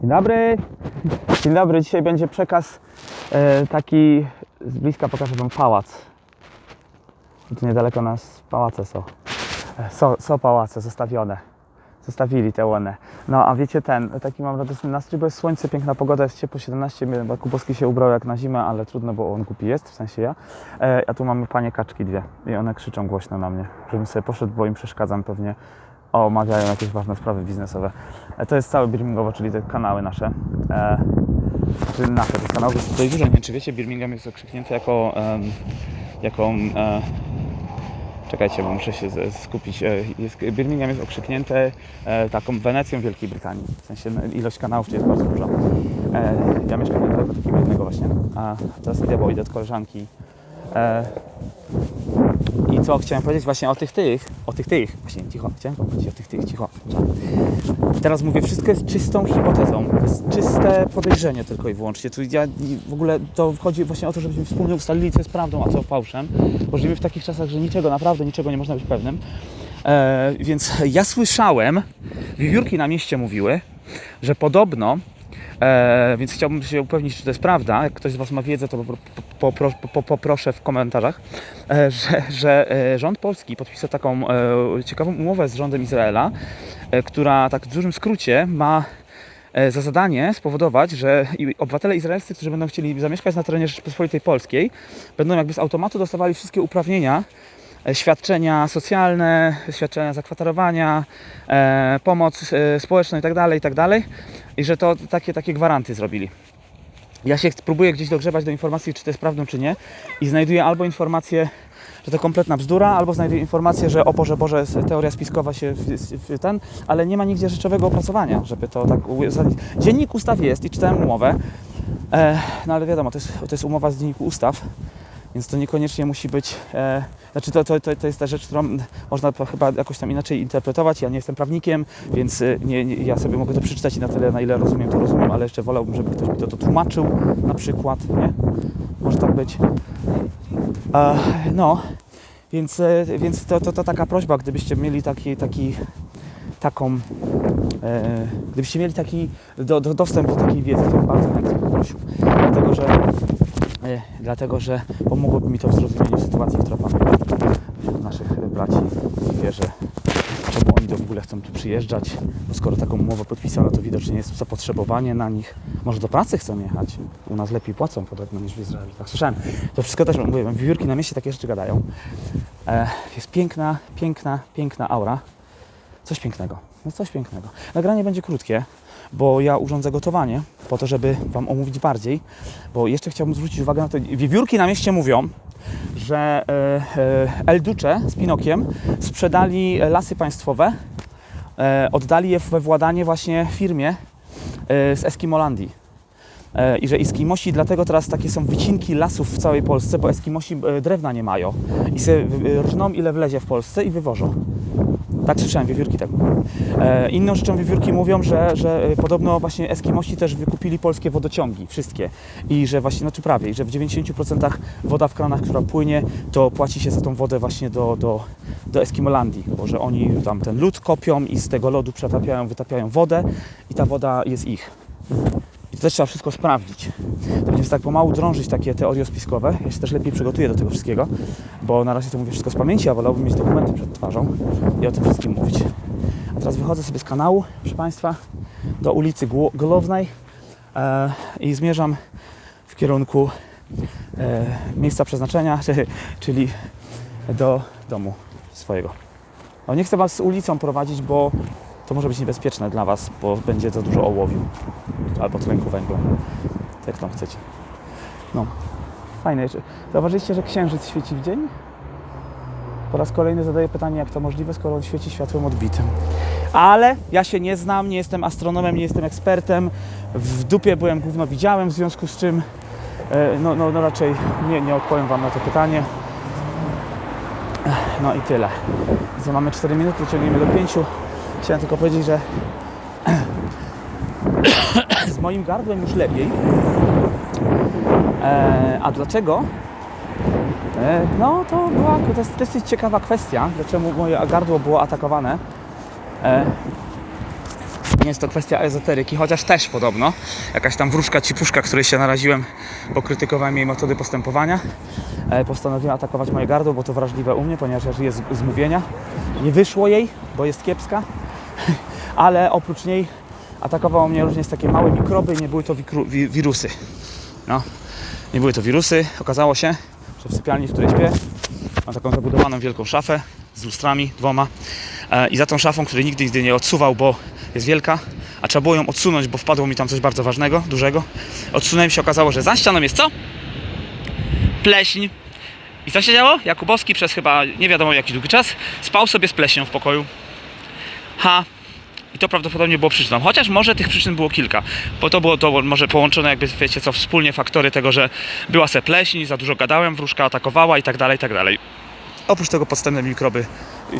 Dzień dobry. Dzień dobry. Dzisiaj będzie przekaz e, taki z bliska pokażę Wam pałac. Tu niedaleko nas pałace są. E, są, są pałace zostawione. Zostawili te one. No a wiecie ten, taki mam radosny nastrój, bo jest słońce, piękna pogoda, jest ciepło 17, bo Kubowski się ubrał jak na zimę, ale trudno, bo on głupi jest, w sensie ja. E, a tu mamy panie kaczki dwie i one krzyczą głośno na mnie, żebym sobie poszedł, bo im przeszkadzam pewnie. Omawiają jakieś ważne sprawy biznesowe. E, to jest cały Birmingowo, czyli te kanały nasze. E, czy nasze te kanały, jest tutaj dużo. Czy wiecie, Birmingham jest okrzyknięty jako, em, jako e, Czekajcie, bo muszę się skupić. E, Jest, Birmingham jest okrzyknięte e, taką Wenecją Wielkiej Brytanii. W sensie no, ilość kanałów jest bardzo duża. E, ja mieszkam niedaleko takiego jednego właśnie. A teraz bo idę od koleżanki. E, I co chciałem powiedzieć właśnie o tych tych, o tych tych, właśnie cicho, chciałem powiedzieć o tych tych, cicho. Teraz mówię, wszystko jest czystą hipotezą, to jest czyste podejrzenie tylko i wyłącznie. Tu ja w ogóle to chodzi właśnie o to, żebyśmy wspólnie ustalili, co jest prawdą, a co fałszem. Bo żyjemy w takich czasach, że niczego, naprawdę niczego nie można być pewnym. E, więc ja słyszałem, wiewiórki na mieście mówiły, że podobno, e, więc chciałbym się upewnić, czy to jest prawda. Jak ktoś z Was ma wiedzę, to popro- po, po, po, poproszę w komentarzach, e, że, że e, rząd polski podpisał taką e, ciekawą umowę z rządem Izraela, która tak w dużym skrócie ma za zadanie spowodować, że obywatele izraelscy, którzy będą chcieli zamieszkać na terenie Rzeczypospolitej Polskiej, będą jakby z automatu dostawali wszystkie uprawnienia, świadczenia socjalne, świadczenia zakwaterowania, pomoc społeczną itd., itd. I że to takie, takie gwaranty zrobili. Ja się próbuję gdzieś dogrzewać do informacji, czy to jest prawdą, czy nie i znajduję albo informację, że to kompletna bzdura, albo znajduję informację, że o Boże, Boże, teoria spiskowa się w, w ten, ale nie ma nigdzie rzeczowego opracowania, żeby to tak. Dziennik ustaw jest i czytałem umowę, e, no ale wiadomo, to jest, to jest umowa z dzienniku ustaw, więc to niekoniecznie musi być, e, znaczy to, to, to, jest ta rzecz, którą można chyba jakoś tam inaczej interpretować. Ja nie jestem prawnikiem, więc e, nie, nie, ja sobie mogę to przeczytać i na tyle, na ile rozumiem, to rozumiem, ale jeszcze wolałbym, żeby ktoś mi to, to tłumaczył na przykład, nie? Może tak być. E, no, więc, e, więc to, to, to taka prośba, gdybyście mieli taki, taki taką, e, gdybyście mieli taki do, do, dostęp do takiej wiedzy, to bardzo chętnie poprosił. Dlatego, że dlatego że pomogłoby mi to w zrozumieniu sytuacji, która panuje wśród naszych braci w wierze. Czemu oni to w ogóle chcą tu przyjeżdżać? Bo skoro taką umowę podpisał, no to widocznie jest zapotrzebowanie na nich. Może do pracy chcą jechać. U nas lepiej płacą podobno niż w Izraelu. Tak słyszałem. To wszystko też mówię, wiewiórki na mieście takie rzeczy gadają. E, jest piękna, piękna, piękna aura. Coś pięknego. No coś pięknego. Nagranie będzie krótkie, bo ja urządzę gotowanie po to, żeby Wam omówić bardziej. Bo jeszcze chciałbym zwrócić uwagę na to. Wiewiórki na mieście mówią, że e, e, El Duce z Pinokiem sprzedali lasy państwowe, e, oddali je we władanie właśnie firmie z Eskimolandii. I że Eskimosi, dlatego teraz takie są wycinki lasów w całej Polsce, bo Eskimosi drewna nie mają. I se rżną ile wlezie w Polsce i wywożą. Tak słyszałem, wiewiórki tak. E, inną rzeczą wiewiórki mówią, że, że e, podobno właśnie Eskimosi też wykupili polskie wodociągi, wszystkie. I że właśnie, znaczy prawie, i że w 90% woda w kranach, która płynie, to płaci się za tą wodę właśnie do, do, do Eskimolandii, bo że oni tam ten lód kopią i z tego lodu przetapiają, wytapiają wodę i ta woda jest ich. I to też trzeba wszystko sprawdzić. To będzie tak pomału drążyć takie teorie spiskowe. Ja się też lepiej przygotuję do tego wszystkiego, bo na razie to mówię wszystko z pamięci, a wolałbym mieć dokumenty przed twarzą i o tym wszystkim mówić. A teraz wychodzę sobie z kanału, proszę Państwa, do ulicy Gło- Głównej e, i zmierzam w kierunku e, miejsca przeznaczenia, czyli do domu swojego. No nie chcę Was ulicą prowadzić, bo to może być niebezpieczne dla Was, bo będzie za dużo ołowiu albo tlenku węgla. Jak tam chcecie. No, fajne. Zauważyliście, że księżyc świeci w dzień? Po raz kolejny zadaję pytanie, jak to możliwe, skoro on świeci światłem odbitym. Ale ja się nie znam, nie jestem astronomem, nie jestem ekspertem. W dupie byłem gówno widziałem, w związku z czym e, no, no, no raczej nie, nie odpowiem Wam na to pytanie. No i tyle. Za mamy 4 minuty, ciągniemy do 5. Chciałem tylko powiedzieć, że z moim gardłem już lepiej. E, a dlaczego? E, no to była to jest dosyć ciekawa kwestia, dlaczego moje gardło było atakowane. E, nie jest to kwestia ezoteryki, chociaż też podobno. Jakaś tam wróżka cipuszka, której się naraziłem, bo krytykowałem jej metody postępowania, e, postanowiła atakować moje gardło, bo to wrażliwe u mnie, ponieważ ja żyję z, z mówienia. Nie wyszło jej, bo jest kiepska, ale oprócz niej atakowało mnie również takie małe mikroby, nie były to wi, wirusy. No, nie były to wirusy. Okazało się, że w sypialni, w której śpię, mam taką zabudowaną wielką szafę z lustrami dwoma e, i za tą szafą, której nigdy nigdy nie odsuwał, bo jest wielka, a trzeba było ją odsunąć, bo wpadło mi tam coś bardzo ważnego, dużego. Odsunąłem się, okazało, że za ścianą jest co? Pleśń. I co się działo? Jakubowski przez chyba nie wiadomo jaki długi czas spał sobie z pleśnią w pokoju. Ha, i to prawdopodobnie było przyczyną. Chociaż może tych przyczyn było kilka. Bo to było to może połączone jakby, wiecie co, wspólnie faktory tego, że była se pleśń, za dużo gadałem, wróżka atakowała i tak dalej, i tak dalej. Oprócz tego podstępne mikroby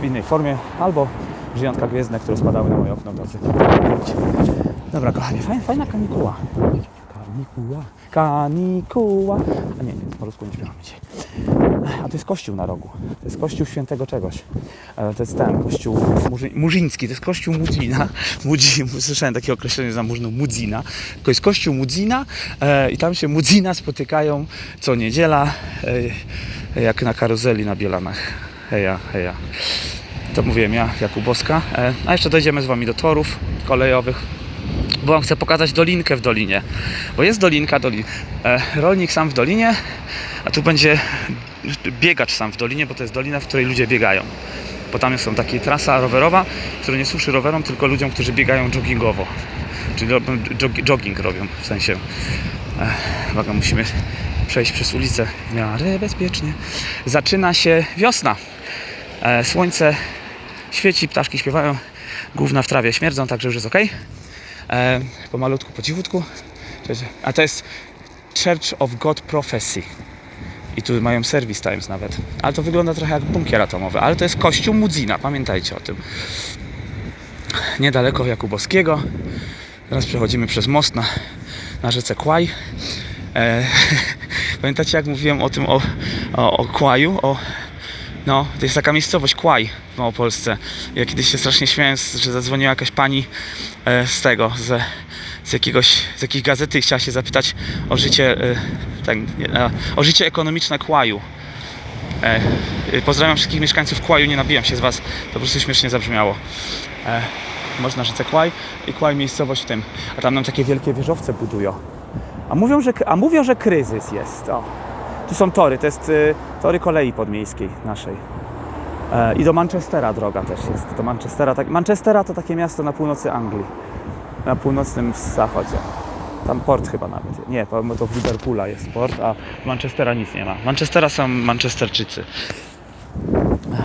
w innej formie, albo żyjątka gwiezdne, które spadały na moje okno w nocy. Dobra, kochanie, fajna, fajna kanikuła. Kanikuła, kanikuła. A nie, nie, po rusku nie śpiewamy dzisiaj. A to jest kościół na rogu. To jest kościół świętego czegoś. E, To jest ten kościół Murzy, Murzyński. To jest kościół Mudzina. Mudzi, słyszałem takie określenie za Murzyną Mudzina. To jest kościół Mudzina e, i tam się Mudzina spotykają co niedziela e, jak na karuzeli na Bielanach. Heja, heja. To mówiłem ja, Jakubowska. A jeszcze dojdziemy z Wami do torów kolejowych bo wam chcę pokazać dolinkę w dolinie. Bo jest dolinka, dolin. Rolnik sam w dolinie, a tu będzie biegacz sam w dolinie, bo to jest dolina, w której ludzie biegają. Bo tam są takie trasa rowerowa, która nie służy rowerom, tylko ludziom, którzy biegają joggingowo. Czyli jogging robią, w sensie. E, uwaga, musimy przejść przez ulicę w miarę bezpiecznie. Zaczyna się wiosna. E, słońce świeci, ptaszki śpiewają, główna w trawie śmierdzą, także już jest ok. E, pomalutku, po cichutku. A to jest Church of God Prophecy. I tu mają Service Times nawet. Ale to wygląda trochę jak bunkier atomowy. Ale to jest kościół Mudzina, pamiętajcie o tym. Niedaleko Jakubowskiego. Teraz przechodzimy przez most na, na rzece Kłaj. E, pamiętacie jak mówiłem o tym, o, o, o Kłaju? O, no, to jest taka miejscowość Kłaj w Małopolsce. Ja kiedyś się strasznie śmiałem, że zadzwoniła jakaś pani e, z tego, z, z jakiegoś, z jakiejś gazety i chciała się zapytać o życie, e, tak, e, o życie ekonomiczne Kłaju. E, e, pozdrawiam wszystkich mieszkańców Kłaju, nie nabijam się z Was, to po prostu śmiesznie zabrzmiało. E, można rzece Kłaj i Kłaj miejscowość w tym, a tam nam takie wielkie wieżowce budują. A mówią, że, a mówią, że kryzys jest. O. Tu są tory, to jest y, tory kolei podmiejskiej naszej. I do Manchestera droga też jest. Do Manchestera, tak, Manchestera to takie miasto na północy Anglii. Na północnym zachodzie. Tam port chyba nawet. Nie, to, to w Liverpoola jest port, a Manchestera nic nie ma. Manchestera są Manchesterczycy.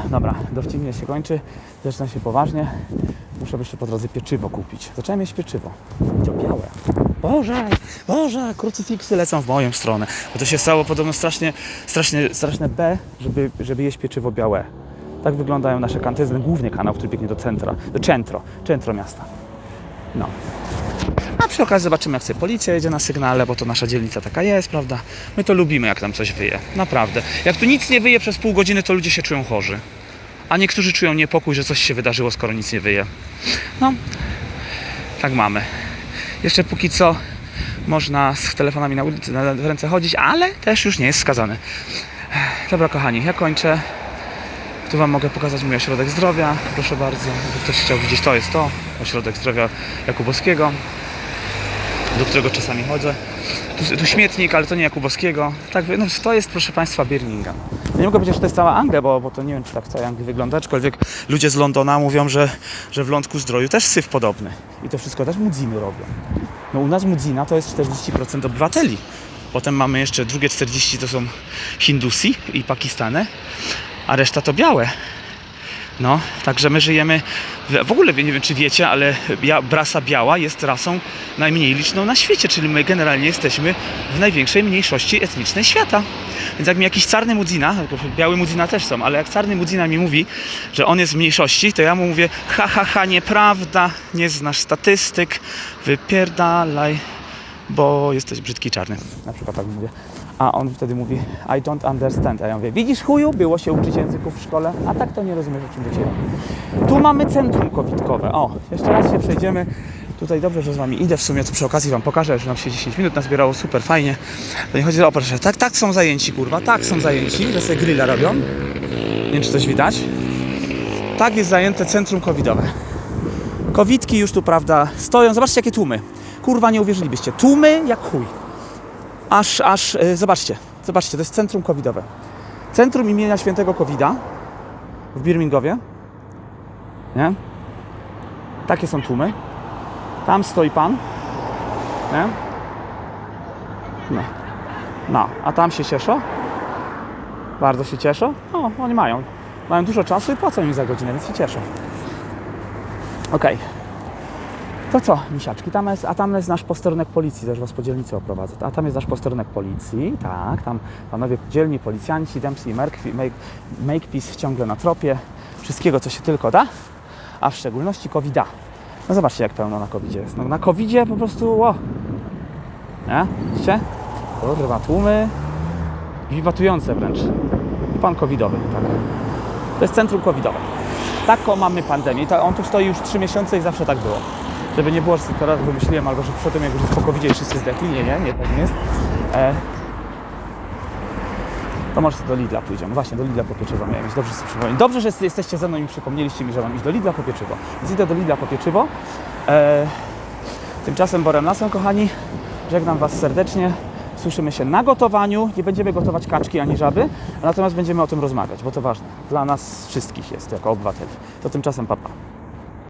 Dobra, dowcipnie się kończy. Zaczyna się poważnie. Muszę jeszcze po drodze pieczywo kupić. Zacząłem jeść pieczywo. To białe. Boże, Boże, krucyfiksy lecą w moją stronę. Bo to się stało podobno strasznie, strasznie, straszne B, żeby, żeby jeść pieczywo białe. Tak wyglądają nasze kanty. To jest ten główny kanał, który biegnie do centra, do centro, centro miasta. No. A przy okazji zobaczymy, jak sobie policja jedzie na sygnale, bo to nasza dzielnica taka jest, prawda? My to lubimy, jak tam coś wyje. Naprawdę. Jak tu nic nie wyje przez pół godziny, to ludzie się czują chorzy. A niektórzy czują niepokój, że coś się wydarzyło, skoro nic nie wyje. No, tak mamy. Jeszcze póki co można z telefonami na ulicy na, ręce chodzić, ale też już nie jest skazany. Dobra, kochani, ja kończę. Tu Wam mogę pokazać mój ośrodek zdrowia. Proszę bardzo, jakby ktoś chciał widzieć, to jest to. Ośrodek zdrowia Jakubowskiego, do którego czasami chodzę. Tu, tu śmietnik, ale to nie Jakubowskiego. Tak, no, to jest, proszę Państwa, Birmingham. Ja nie mogę powiedzieć, że to jest cała Anglia, bo, bo to nie wiem, czy tak w całej Anglii wygląda, aczkolwiek ludzie z Londona mówią, że, że w Lądku Zdroju też syf podobny. I to wszystko też mudziny robią. No u nas mudzina to jest 40% obywateli. Potem mamy jeszcze drugie 40 to są Hindusi i Pakistany, a reszta to białe. No, także my żyjemy. W w ogóle nie wiem, czy wiecie, ale bia, rasa biała jest rasą najmniej liczną na świecie, czyli my generalnie jesteśmy w największej mniejszości etnicznej świata. Więc jak mi jakiś czarny mudzina, biały mudzina też są, ale jak czarny mudzina mi mówi, że on jest w mniejszości, to ja mu mówię, ha, ha, ha, nieprawda, nie znasz statystyk, wypierdalaj, bo jesteś brzydki czarny. Na przykład tak mówię. A on wtedy mówi, I don't understand. A ja mówię, widzisz chuju, było się uczyć języków w szkole, a tak to nie rozumiesz, o czym do. Tu mamy centrum covidkowe. O, jeszcze raz się przejdziemy Tutaj dobrze, że z Wami idę. W sumie to przy okazji Wam pokażę, że nam się 10 minut nazbierało super fajnie. To nie chodzi o proszę. Tak, tak są zajęci, kurwa. Tak są zajęci, że sobie grilla robią. Nie wiem, czy coś widać. Tak jest zajęte centrum covidowe. Kowitki już tu, prawda, stoją. Zobaczcie, jakie tłumy. Kurwa, nie uwierzylibyście. Tłumy jak chuj. Aż, aż, yy, zobaczcie. Zobaczcie, to jest centrum covidowe. Centrum imienia świętego Covida w Birmingowie. Nie? Takie są tłumy. Tam stoi pan. Nie? No. No, a tam się cieszą. Bardzo się cieszą. O, oni mają. Mają dużo czasu i płacą im za godzinę, więc się cieszą. Okej. To co, misiaczki, tam jest, a tam jest nasz posterunek policji, też was po dzielnicy oprowadzę. A tam jest nasz posterunek policji, tak, tam panowie dzielni policjanci, Dempsey i Merk- Make, ciągle na tropie, wszystkiego co się tylko da, a w szczególności covid -a. No zobaczcie jak pełno na covid jest. No, na covid po prostu, ło. Nie? Widzicie? Kurwa, tłumy, wiwatujące wręcz. Pan covidowy, tak. To jest centrum covidowe. Taką mamy pandemię. On tu stoi już 3 miesiące i zawsze tak było. Żeby nie było, że tylko raz wymyśliłem, albo że przedtem jak już jest po covid wszyscy zdechli. Nie, nie, nie, tak nie jest. E, to może do Lidla pójdziemy. Właśnie, do Lidla po pieczywo miałem. Dobrze sobie przypomnieć. Dobrze, że jesteście ze mną i przypomnieliście mi, że mam iść do Lidla po pieczywo. Więc idę do Lidla po pieczywo. E, tymczasem Borem Lasem, kochani, żegnam Was serdecznie. Słyszymy się na gotowaniu. Nie będziemy gotować kaczki ani żaby, natomiast będziemy o tym rozmawiać, bo to ważne. Dla nas wszystkich jest jako obywateli. To tymczasem papa.